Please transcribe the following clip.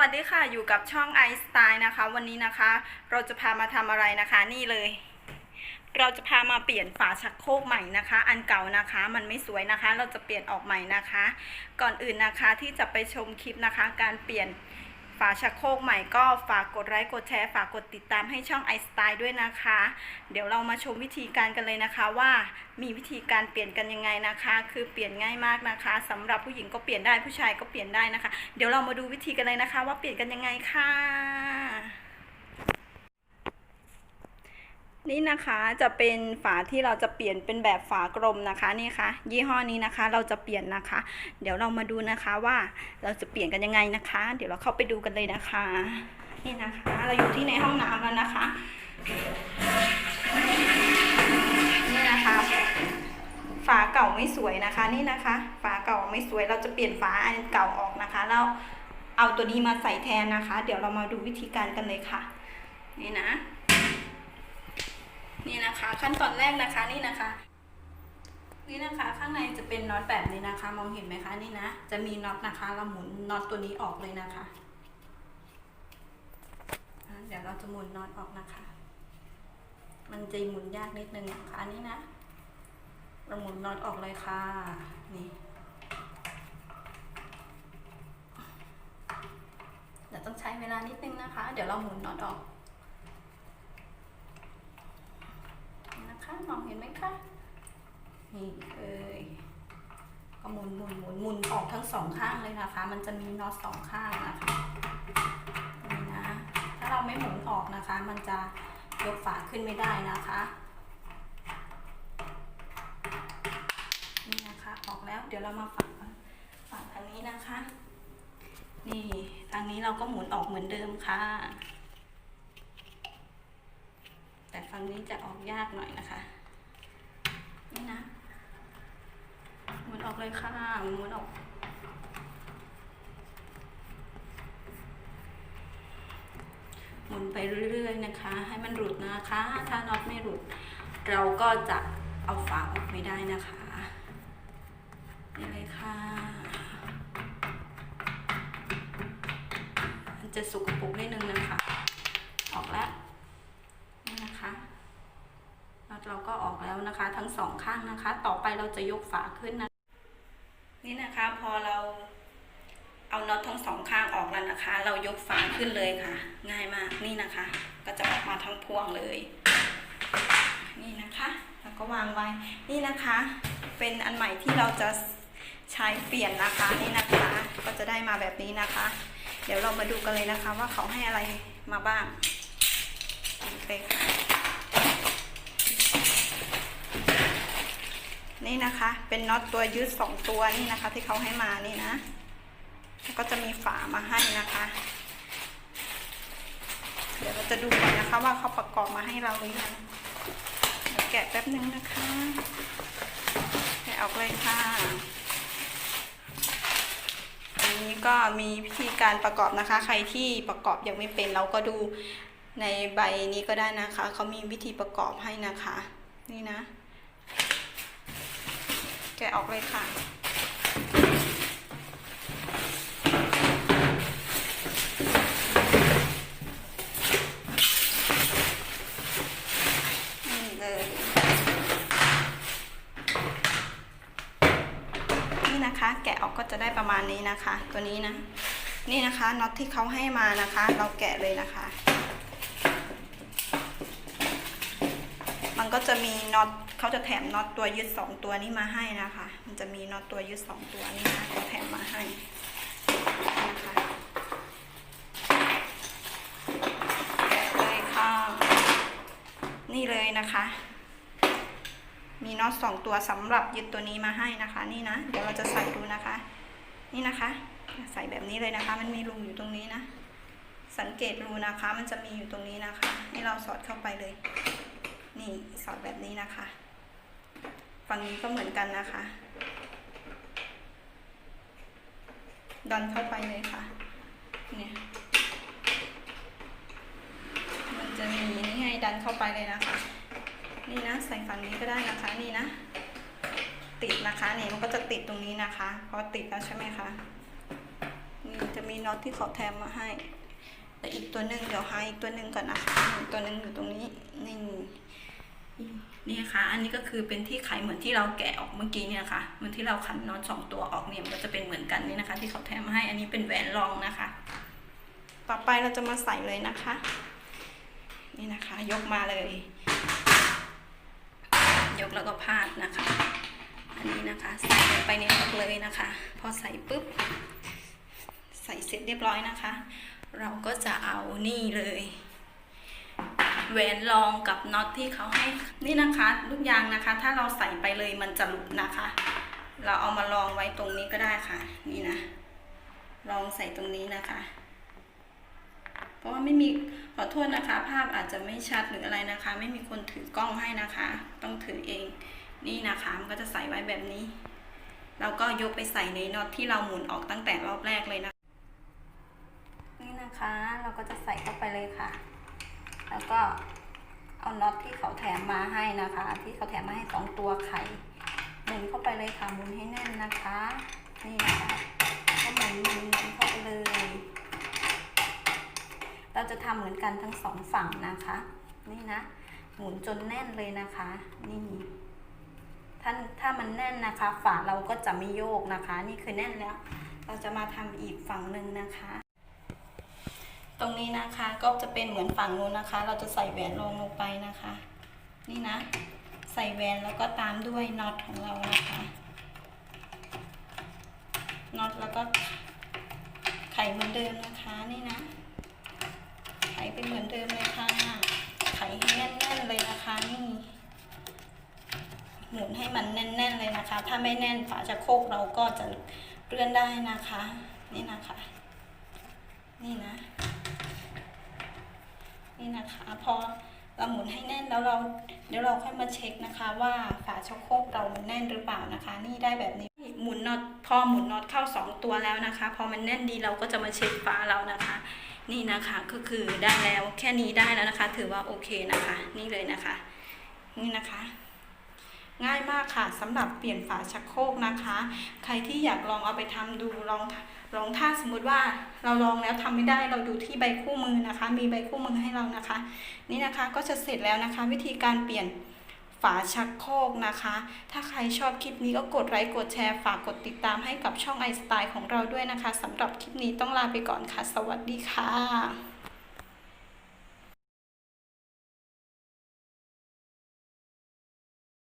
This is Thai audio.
วัสดีค่ะอยู่กับช่องไอสไตล์นะคะ วันนี้นะคะ เราจะพามาทำอะไรนะคะนี่เลย เราจะพามาเปลี่ยนฝาชักโครกใหม่นะคะ อันเก่านะคะ มันไม่สวยนะคะ เราจะเปลี่ยนออกใหม่นะคะ ก่อนอื่นนะคะที่จะไปชมคลิปนะคะ การเปลี่ยน ฝาชักโครกใหม่ก็ฝากกดไลค์กดแชร์ฝากกดติดตามให้ช่องไอสไตล์ด้วยนะคะ เดี๋ยวเรามาชมวิธีการกันเลยนะคะว่ามีวิธีการเปลี่ยนกันยังไงนะคะ คือเปลี่ยนง่ายมากนะคะสำหรับผู้หญิงก็เปลี่ยนได้ผู้ชายก็เปลี่ยนได้นะคะ เดี๋ยวเรามาดูวิธีกันเลยนะคะ ว่าเปลี่ยนกันยังไงค่ะ นี่นะคะจะเป็นฝาที่เราจะเปลี่ยนเป็นแบบฝากลมนะคะนี่ค่ะยี่ห้อนี้นะคะเราจะเปลี่ยนนะคะ เดี๋ยวเรามาดูนะคะว่าเราจะเปลี่ยนกันยังไงนะคะ เดี๋ยวเราเข้าไปดูกันเลยนะคะ นี่นะคะ เราอยู่ที่ในห้องน้ำแล้วนะคะ นี่นะคะ ฝาเก่าไม่สวยนะคะนี่นะคะ ฝาเก่าไม่สวยเราจะเปลี่ยนฝาอันเก่าออกนะคะแล้วเอาตัวนี้มาใส่แทนนะคะ เดี๋ยวเรามาดูวิธีการกันเลยค่ะ นี่นะ นี่นะคะ ขั้นตอนแรกนะคะนี่นะคะ นี่นะคะข้างในจะเป็นน็อตแบบนี้นะคะ มองเห็นไหมคะนี่นะ จะมีน็อตนะคะ เราหมุนน็อตตัวนี้ออกเลยนะคะอะเดี๋ยวเราจะหมุนน็อตออกนะคะ มันจะหมุนยากนิดนึงนะคะนี่นะเราหมุนน็อตออกเลยค่ะนี่เดี๋ยวต้องใช้เวลานิดนึงนะคะ เดี๋ยวเราหมุนน็อตออกนี่นะคะมองเห็น ไหมคะนี่เลยก็หมุนหมุนหมุนหมุนออกทั้งสองข้างเลยนะคะ มันจะมีน็อตสองข้างนะคะนี่นะ ถ้าเราไม่หมุนออกนะคะ มันจะยกฝาขึ้นไม่ได้นะคะนี่นะคะออกแล้วเดี๋ยวเรามาฝังฝังทางนี้นะคะ นี่ทางนี้เราก็หมุนออกเหมือนเดิมค่ะแต่ฝั่งนี้จะออกยากหน่อยนะคะ นี่นะหมุนออกเลยค่ะหมุนออกหมุนไปเรื่อยๆนะคะ ให้มันหลุดนะคะ ถ้าน็อตไม่หลุด เราก็จะเอาฝาออกไม่ได้นะคะนี่เลยค่ะ มันจะสุกปรกนิดนึงนะคะ ออกแล้ว นี่นะคะน็อตเราก็ออกแล้วนะคะ ทั้ งสองข้างนะคะ ต่อไปเราจะยกฝาขึ้นนะ นี่นะคะพอเราเอาน็อตทั้งสองข้างออกแล้วนะคะ เรายกฝาขึ้นเลยค่ะ ง่ายมากนี่นะคะ ก็จะออกมาทั้งพวงเลย นี่นะคะแล้วก็วางไว้ นี่นะคะ เป็นอันใหม่ที่เราจะใช้เปลี่ยนนะคะนี่นะคะ ก็จะได้มาแบบนี้นะคะ เดี๋ยวเรามาดูกันเลยนะคะว่าเขาให้อะไรมาบ้างเลยค่ะ นี่นะคะ เป็นน็อตตัวยืดสองตัวนี่นะคะ ที่เขาให้มานี่นะแล้วก็จะมีฝามาให้นะคะ เดี๋ยวเราจะดูก่อนนะคะว่าเขาประกอบมาให้เราหรือยังเดี๋ยวแกะแป๊บนึงนะคะแกะออกเลยค่ะ อันนี้ก็มีวิธีการประกอบนะคะ ใครที่ประกอบยังไม่เป็นเราก็ดูในใบนี้ก็ได้นะคะ เขามีวิธีประกอบให้นะคะ นี่นะ แกะออกเลยค่ะ นี่เลย นี่นะคะ แกะออกก็จะได้ประมาณนี้นะคะ ตัวนี้นะ นี่นะคะน็อตที่เขาให้มานะคะ เราแกะเลยนะคะ มัน ก็จะมีน็อตเขาจะแถมน็อตตัวยึดสองตัวนี้มาให้นะคะ มันจะมีน็อตตัวยึดสองตัวนี้นะเขาแถมมาให้นะคะแกะเลยค่ะนี่เลยนะคะ มีน็อตสองตัวสำหรับยึดตัวนี้มาให้นะคะ นี่นะ เดี๋ยวเราจะใส่ดูนะคะ นี่นะคะ ใส่แบบนี้เลยนะคะ มันมีรูอยู่ตรงนี้นะ สังเกตรูนะคะ มันจะมีอยู่ตรงนี้นะคะ ให้เราสอดเข้าไปเลย นี่สอดแบบนี้นะคะ ฝั่งนี้ก็เหมือนกันนะคะ ดันเข้าไปเลยค่ะ เนี่ย มันจะมีนี่ให้ดันเข้าไปเลยนะคะ นี่นะใส่ฝั่งนี้ก็ได้นะคะนี่นะ ติดนะคะนี่มันก็จะติดตรงนี้นะคะพอติดแล้วใช่ไหมคะนี่จะมีน็อตที่เขาแถมมาให้แต่อีกตัวหนึ่งเดี๋ยวหาอีกตัวหนึ่งก่อนนะคะอีกตัวหนึ่งอยู่ตรงนี้นี่ นี่ค่ะ อันนี้ก็คือเป็นที่ไขเหมือนที่เราแกะออกเมื่อกี้เนี่ยค่ะ เหมือนที่เราขันน็อตสองตัวออกเนี่ยมันก็จะเป็นเหมือนกันนี่นะคะ ที่เขาแถมมาให้ อันนี้เป็นแหวนรองนะคะ ต่อไปเราจะมาใส่เลยนะคะ นี่นะคะ ยกมาเลย ยกแล้วก็พาดนะคะ อันนี้นะคะใส่ไปในน็อตเลยนะคะ พอใส่ปุ๊บ ใส่เสร็จเรียบร้อยนะคะ เราก็จะเอานี่เลย แหวนรองกับน็อตที่เขาให้ นี่นะคะ ลูกยางนะคะ ถ้าเราใส่ไปเลยมันจะหลุดนะคะ เราเอามาลองไว้ตรงนี้ก็ได้ค่ะ นี่นะ ลองใส่ตรงนี้นะคะ เพราะว่าไม่มีขอโทษนะคะ ภาพอาจจะไม่ชัดหรืออะไรนะคะ ไม่มีคนถือกล้องให้นะคะ ต้องถือเอง นี่นะคะมันก็จะใส่ไว้แบบนี้เราก็ยกไปใส่ในน็อตที่เราหมุนออกตั้งแต่รอบแรกเลยนะ นี่นะคะ เราก็จะใส่เข้าไปเลยค่ะ แล้วก็เอาน็อตที่เขาแถมมาให้นะคะ ที่เขาแถมมาให้สองตัวไข่หมุนเข้าไปเลยค่ะหมุนให้แน่นนะคะนี่นะคะก็หมุนหมุนเข้าไปเลย เราจะทำเหมือนกันทั้งสองฝั่งนะคะ นี่นะ หมุนจนแน่นเลยนะคะ นี่ถ้าถ้ามันแน่นนะคะ ฝาเราก็จะไม่โยกนะคะ นี่คือแน่นแล้ว เราจะมาทำอีกฝั่งหนึ่งนะคะ ตรงนี้นะคะก็จะเป็นเหมือนฝั่งนู้นนะคะ เราจะใส่แหวนลงลงไปนะคะ นี่นะ ใส่แหวนแล้วก็ตามด้วยน็อตของเรานะคะน็อตแล้วก็ไขเหมือนเดิมนะคะนี่นะ ไขเป็นเหมือนเดิมเลยค่ะไขให้แน่นๆเลยนะคะนี่หมุนให้มันแน่น ๆเลยนะคะ ถ้าไม่แน่นฝาจะโคกเราก็จะเลื่อนได้นะคะ นี่นะคะ นี่นะ นี่นะคะพอเราหมุนให้แน่นแล้วเราเดี๋ยวเราค่อยมาเช็คนะคะ ว่าฝาชักโครกเรามันแน่นหรือเปล่านะคะ นี่ได้แบบนี้หมุนน็อตพอหมุนน็อตเข้าสองตัวแล้วนะคะ พอมันแน่นดีเราก็จะมาเช็คฝาเรานะคะ นี่นะคะก็คือได้แล้วแค่นี้ได้แล้วนะคะ ถือว่าโอเคนะคะ นี่เลยนะคะ นี่นะคะ ง่ายมากค่ะสำหรับเปลี่ยนฝาชักโครกนะคะ ใครที่อยากลองเอาไปทำดูลองลองถ้าสมมติว่าเราลองแล้วทำไม่ได้เราดูที่ใบคู่มือนะคะ มีใบคู่มือให้เรานะคะ นี่นะคะก็จะเสร็จแล้วนะคะ วิธีการเปลี่ยนฝาชักโครกนะคะ ถ้าใครชอบคลิปนี้ก็กดไลค์กดแชร์ฝากกดติดตามให้กับช่องไอสไตล์ของเราด้วยนะคะสำหรับคลิปนี้ต้องลาไปก่อนค่ะ สวัสดีค่ะ